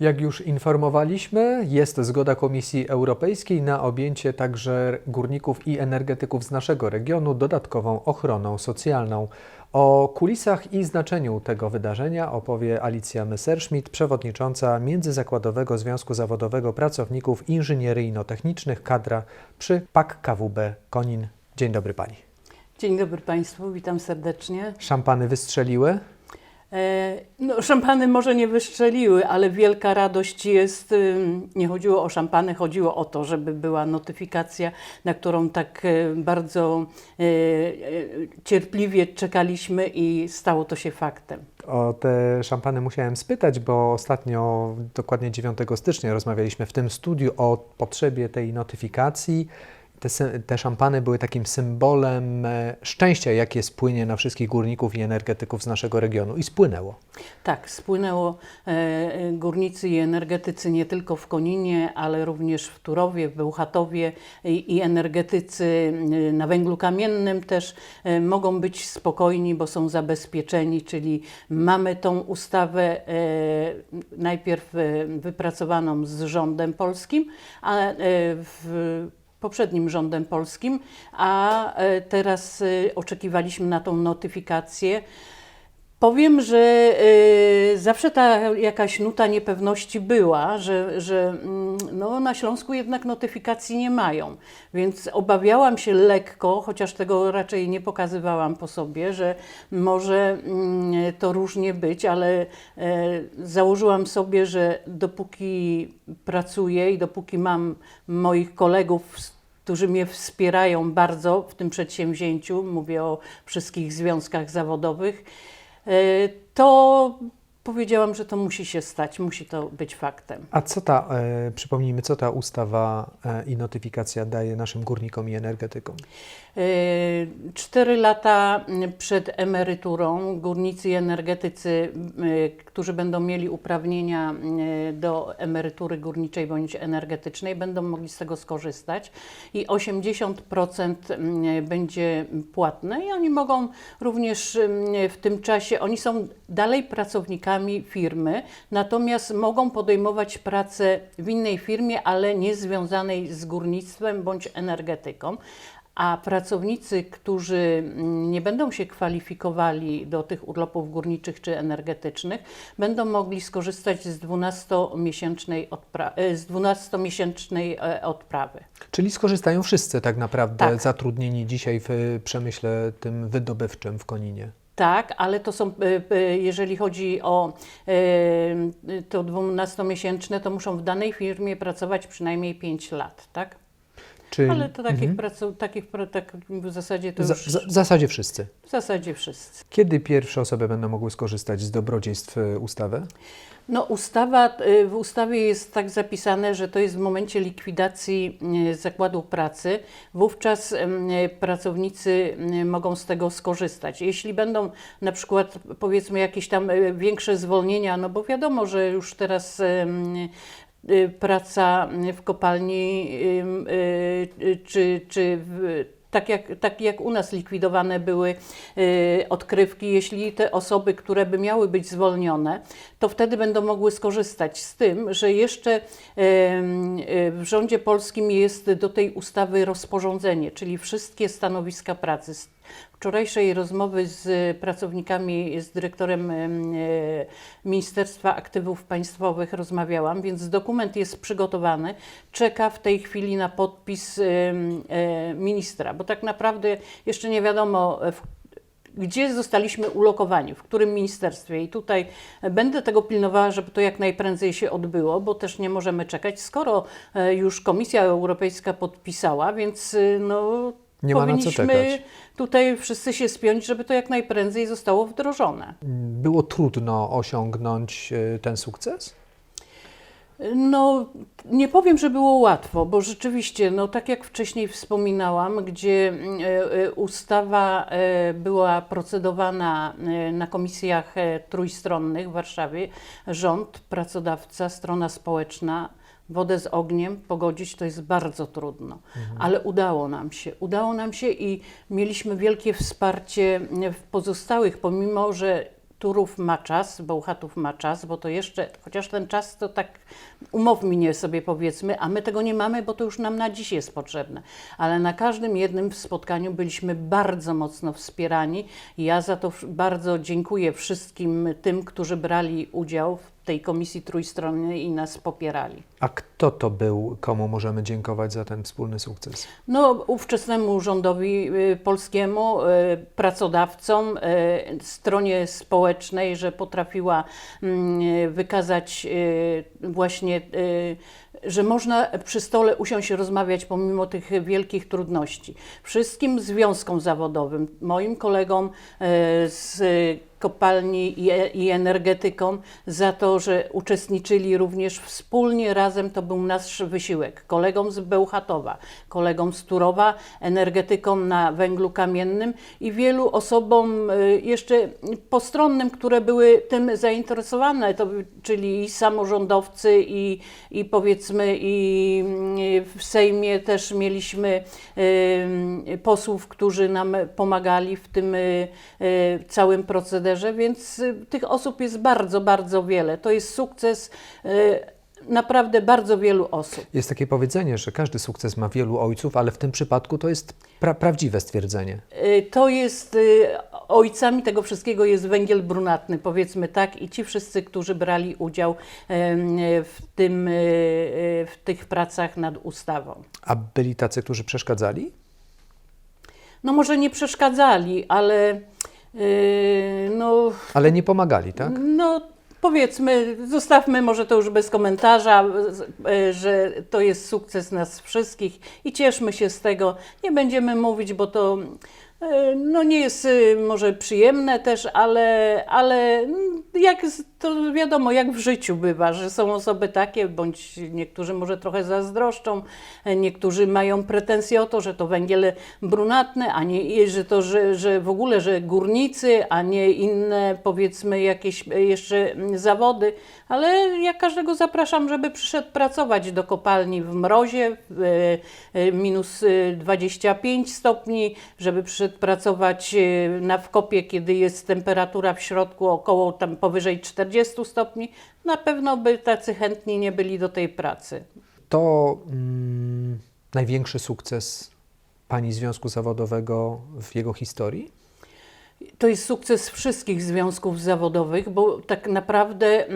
Jak już informowaliśmy, jest zgoda Komisji Europejskiej na objęcie także górników i energetyków z naszego regionu dodatkową ochroną socjalną. O kulisach i znaczeniu tego wydarzenia opowie Alicja Messerschmidt, przewodnicząca Międzyzakładowego Związku Zawodowego Pracowników Inżynieryjno-Technicznych kadra przy PAK KWB Konin. Dzień dobry Pani. Dzień dobry Państwu, witam serdecznie. Szampany wystrzeliły? E, No, szampany może nie wystrzeliły, ale wielka radość jest. Nie chodziło o szampany, chodziło o to, żeby była notyfikacja, na którą tak e, bardzo e, cierpliwie czekaliśmy i stało to się faktem. O te szampany musiałem spytać, bo ostatnio, dokładnie 9 stycznia, rozmawialiśmy w tym studiu o potrzebie tej notyfikacji. Te, te szampany były takim symbolem e, szczęścia, jakie spłynie na wszystkich górników i energetyków z naszego regionu. I spłynęło. Tak, spłynęło e, e, górnicy i energetycy nie tylko w Koninie, ale również w Turowie, w Bełchatowie i, energetycy na węglu kamiennym też mogą być spokojni, bo są zabezpieczeni, czyli mamy tą ustawę najpierw wypracowaną z rządem polskim, a w poprzednim rządem polskim, a e, teraz e, oczekiwaliśmy na tą notyfikację. Powiem, że y, zawsze ta jakaś nuta niepewności była, że, że mm, no, na Śląsku jednak notyfikacji nie mają. Więc obawiałam się lekko, chociaż tego raczej nie pokazywałam po sobie, że może mm, to różnie być, ale e, założyłam sobie, że dopóki pracuję i dopóki mam moich kolegów, którzy mnie wspierają bardzo w tym przedsięwzięciu, mówię o wszystkich związkach zawodowych, to powiedziałam, że to musi się stać, musi to być faktem. A co ta, e, przypomnijmy, co ta ustawa e, i notyfikacja daje naszym górnikom i energetykom? E, Cztery lata przed emeryturą górnicy i energetycy, e, którzy będą mieli uprawnienia e, do emerytury górniczej bądź energetycznej, będą mogli z tego skorzystać i 80% m, będzie płatne i oni mogą również w tym czasie, oni są dalej pracownikami firmy, natomiast mogą podejmować pracę w innej firmie, ale nie związanej z górnictwem bądź energetyką. A pracownicy, którzy mm, nie będą się kwalifikowali do tych urlopów górniczych czy energetycznych, będą mogli skorzystać z 12-miesięcznej, odpra- e, z 12-miesięcznej e, odprawy. Czyli skorzystają wszyscy tak naprawdę Tak. zatrudnieni dzisiaj w przemyśle tym wydobywczym w Koninie. Tak, ale to są, e, e, jeżeli chodzi o e, to 12-miesięczne, to muszą w danej firmie pracować przynajmniej 5 lat, tak? Czyli Ale to takich, Mhm. takich tak w zasadzie to już za, w zasadzie wszyscy. w zasadzie wszyscy. Kiedy pierwsze osoby będą mogły skorzystać z dobrodziejstw e, ustawy? No, ustawa, y, w ustawie jest tak zapisane, że to jest w momencie likwidacji y, zakładu pracy. Wówczas y, pracownicy y, mogą z tego skorzystać. Jeśli będą na przykład powiedzmy jakieś tam y, większe zwolnienia, no bo wiadomo, że już teraz y, y, praca w kopalni y, y, czy, czy w, tak jak, tak jak u nas likwidowane były y, odkrywki, jeśli te osoby, które by miały być zwolnione, to wtedy będą mogły skorzystać z tym, że jeszcze y, w rządzie polskim jest do tej ustawy rozporządzenie, czyli wszystkie stanowiska pracy. Wczorajszej rozmowy z pracownikami, z dyrektorem em, e, Ministerstwa Aktywów Państwowych rozmawiałam, więc dokument jest przygotowany, czeka w tej chwili na podpis e, ministra, bo tak naprawdę jeszcze nie wiadomo, e, gdzie zostaliśmy ulokowani, w którym ministerstwie. I tutaj będę tego pilnowała, żeby to jak najprędzej się odbyło, bo też nie możemy czekać, skoro już Komisja Europejska podpisała, więc no, Nie ma na co powinniśmy czekać. tutaj wszyscy się spiąć, żeby to jak najprędzej zostało wdrożone. Było trudno osiągnąć e, ten sukces? No, nie powiem, że było łatwo, bo rzeczywiście, no tak jak wcześniej wspominałam, gdzie mm, e, e, ustawa była procedowana na komisjach trójstronnych w Warszawie, rząd, pracodawca, strona społeczna, wodę z ogniem pogodzić to jest bardzo trudno, ale udało nam się. Udało nam się i mieliśmy wielkie wsparcie w pozostałych, pomimo że Turów ma czas, Bełchatów ma czas, bo to jeszcze, chociaż ten czas to tak umownie sobie powiedzmy, a my tego nie mamy, bo to już nam na dziś jest potrzebne. Ale na każdym jednym spotkaniu byliśmy bardzo mocno wspierani. Ja za to bardzo dziękuję wszystkim tym, którzy brali udział w tej komisji trójstronnej i nas popierali. A kto to był, komu możemy dziękować za ten wspólny sukces? No, ówczesnemu rządowi y, polskiemu, y, pracodawcom, y, stronie społecznej, że potrafiła mm, wykazać właśnie, że można przy stole usiąść i rozmawiać pomimo tych wielkich trudności. Wszystkim związkom zawodowym, moim kolegom z kopalni i, i energetykom za to, że uczestniczyli również wspólnie, razem to był nasz wysiłek. Kolegom z Bełchatowa, kolegom z Turowa, energetykom na węglu kamiennym i wielu osobom y, jeszcze postronnym, które były tym zainteresowane, to, czyli i samorządowcy i, i powiedzmy i y, w Sejmie też mieliśmy y, posłów, którzy nam pomagali w tym całym procederze, więc y, tych osób jest bardzo, bardzo wiele. To jest sukces y, naprawdę bardzo wielu osób. Jest takie powiedzenie, że każdy sukces ma wielu ojców, ale w tym przypadku to jest pra- prawdziwe stwierdzenie. Y, To jest, ojcami tego wszystkiego jest węgiel brunatny, powiedzmy tak, i ci wszyscy, którzy brali udział w, tym, w tych pracach nad ustawą. A byli tacy, którzy przeszkadzali? No może nie przeszkadzali, ale no, Ale nie pomagali, tak? No, powiedzmy, zostawmy może to już bez komentarza, że to jest sukces nas wszystkich i cieszmy się z tego. Nie będziemy mówić, bo to e, no, nie jest e, może przyjemne też, ale, ale mm, jak to wiadomo, jak w życiu bywa, że są osoby takie, bądź niektórzy może trochę zazdroszczą, e, niektórzy mają pretensje o to, że to węgiel brunatny, a nie, że to, że, że w ogóle, że górnicy, a nie inne powiedzmy jakieś e, jeszcze zawody, ale ja każdego zapraszam, żeby przyszedł pracować do kopalni w mrozie, e, minus e, 25 stopni, żeby przyszedł pracować na wkopie, kiedy jest temperatura w środku około tam powyżej 40 stopni. Na pewno by tacy chętni nie byli do tej pracy. To mm, największy sukces Pani Związku Zawodowego w jego historii? To jest sukces wszystkich związków zawodowych, bo tak naprawdę e,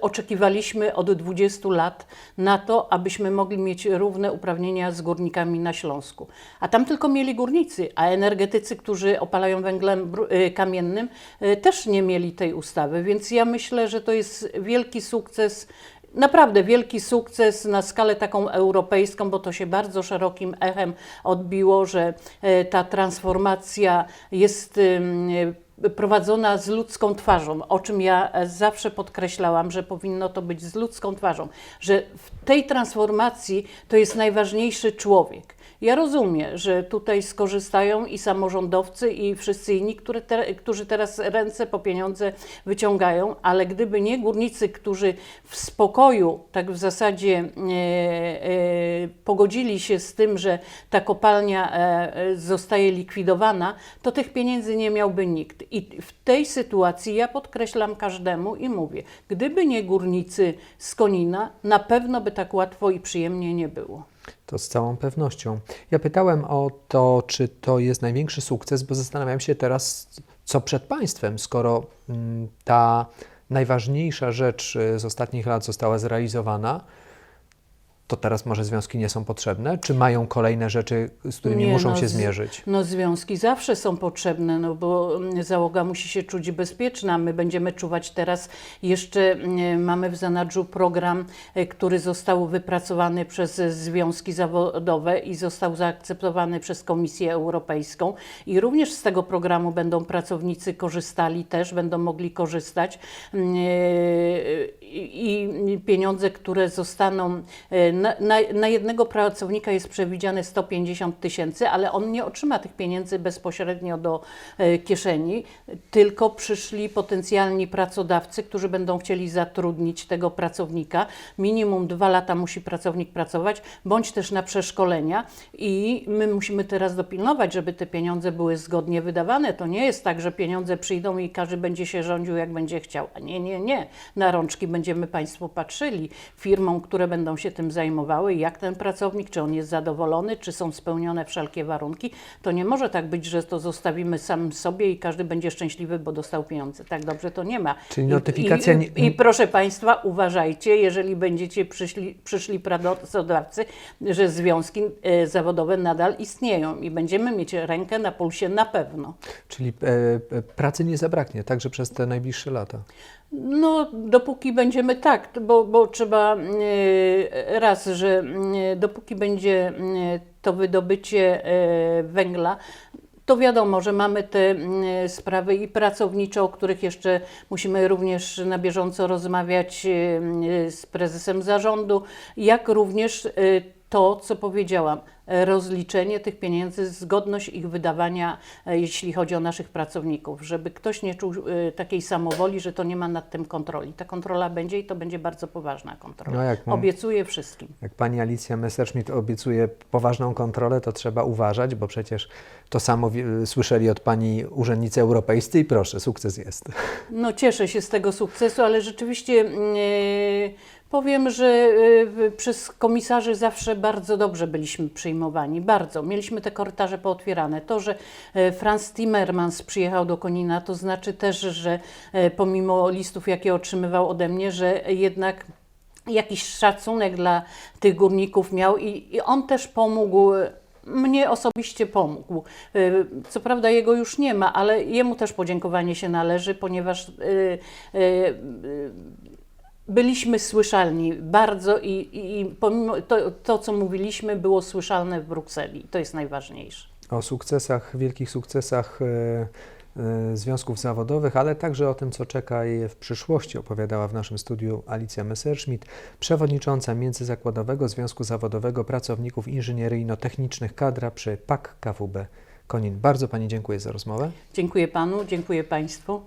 oczekiwaliśmy od 20 lat na to, abyśmy mogli mieć równe uprawnienia z górnikami na Śląsku. A tam tylko mieli górnicy, a energetycy, którzy opalają węglem e, kamiennym, e, też nie mieli tej ustawy. Więc ja myślę, że to jest wielki sukces Naprawdę wielki sukces na skalę taką europejską, bo to się bardzo szerokim echem odbiło, że e, ta transformacja jest ym, e, prowadzona z ludzką twarzą, o czym ja e, zawsze podkreślałam, że powinno to być z ludzką twarzą, że w tej transformacji to jest najważniejszy człowiek. Ja rozumiem, że tutaj skorzystają i samorządowcy, i wszyscy inni, te, którzy teraz ręce po pieniądze wyciągają, ale gdyby nie górnicy, którzy w spokoju, tak w zasadzie e, e, pogodzili się z tym, że ta kopalnia e, zostaje likwidowana, to tych pieniędzy nie miałby nikt. I w tej sytuacji ja podkreślam każdemu i mówię, gdyby nie górnicy z Konina, na pewno by tak łatwo i przyjemnie nie było. To z całą pewnością. Ja pytałem o to, czy to jest największy sukces, bo zastanawiam się teraz, co przed państwem, skoro mm, ta najważniejsza rzecz y, z ostatnich lat została zrealizowana, to teraz może związki nie są potrzebne? Czy mają kolejne rzeczy, z którymi Nie, muszą no, się zmierzyć? No związki zawsze są potrzebne, no bo mm, załoga musi się czuć bezpieczna. My będziemy czuwać teraz, jeszcze mm, mamy w zanadrzu program, e, który został wypracowany przez związki zawodowe i został zaakceptowany przez Komisję Europejską i również z tego programu będą pracownicy korzystali też, będą mogli korzystać Mm, e, i, i pieniądze, które zostaną, e, na, na, na jednego pracownika jest przewidziane 150 tysięcy, ale on nie otrzyma tych pieniędzy bezpośrednio do e, kieszeni, tylko przyszli potencjalni pracodawcy, którzy będą chcieli zatrudnić tego pracownika. Minimum dwa lata musi pracownik pracować, bądź też na przeszkolenia i my musimy teraz dopilnować, żeby te pieniądze były zgodnie wydawane. To nie jest tak, że pieniądze przyjdą i każdy będzie się rządził jak będzie chciał. Nie, nie, nie. Na rączki będziemy Państwu patrzyli. Firmom, które będą się tym zajmowały, jak ten pracownik, czy on jest zadowolony, czy są spełnione wszelkie warunki. To nie może tak być, że to zostawimy sam sobie i każdy będzie szczęśliwy, bo dostał pieniądze. Tak dobrze to nie ma. Czyli I- notyfikacja I, nie- i, i proszę Państwa, uważajcie, jeżeli będziecie przyszli, przyszli pracodawcy, że związki e, zawodowe nadal istnieją i będziemy mieć rękę na pulsie na pewno. Czyli e, e, pracy nie zabraknie, także przez te najbliższe lata. No, dopóki będziemy tak, bo, bo trzeba e, raz, że e, dopóki będzie e, to wydobycie węgla, to wiadomo, że mamy te sprawy i pracownicze, o których jeszcze musimy również na bieżąco rozmawiać z prezesem zarządu, jak również to, co powiedziałam, e, rozliczenie tych pieniędzy, zgodność ich wydawania, e, jeśli chodzi o naszych pracowników, żeby ktoś nie czuł e, takiej samowoli, że to nie ma nad tym kontroli. Ta kontrola będzie i to będzie bardzo poważna kontrola. No jak Obiecuję wszystkim. Jak pani Alicja Messerschmidt obiecuje poważną kontrolę, to trzeba uważać, bo przecież to samo słyszeli od pani urzędnicy europejscy i proszę, sukces jest. No cieszę się z tego sukcesu, ale rzeczywiście e, powiem, że e, w- przez komisarzy zawsze bardzo dobrze byliśmy przyjmowani, bardzo. Mieliśmy te korytarze pootwierane. To, że e, Franz Timmermans przyjechał do Konina, to znaczy też, że e, pomimo listów, jakie otrzymywał ode mnie, że jednak jakiś szacunek dla tych górników miał i, i on też pomógł. Mnie osobiście pomógł. Y, Co prawda jego już nie ma, ale jemu też podziękowanie się należy, ponieważ y, y, y, byliśmy słyszalni bardzo i, i, i pomimo to, to, co mówiliśmy, było słyszalne w Brukseli. To jest najważniejsze. O sukcesach, wielkich sukcesach e, e, związków zawodowych, ale także o tym, co czeka je w przyszłości, opowiadała w naszym studiu Alicja Messerschmidt, przewodnicząca Międzyzakładowego Związku Zawodowego Pracowników Inżynieryjno-Technicznych Kadra przy PAK KWB Konin. Bardzo Pani dziękuję za rozmowę. Dziękuję panu, dziękuję państwu.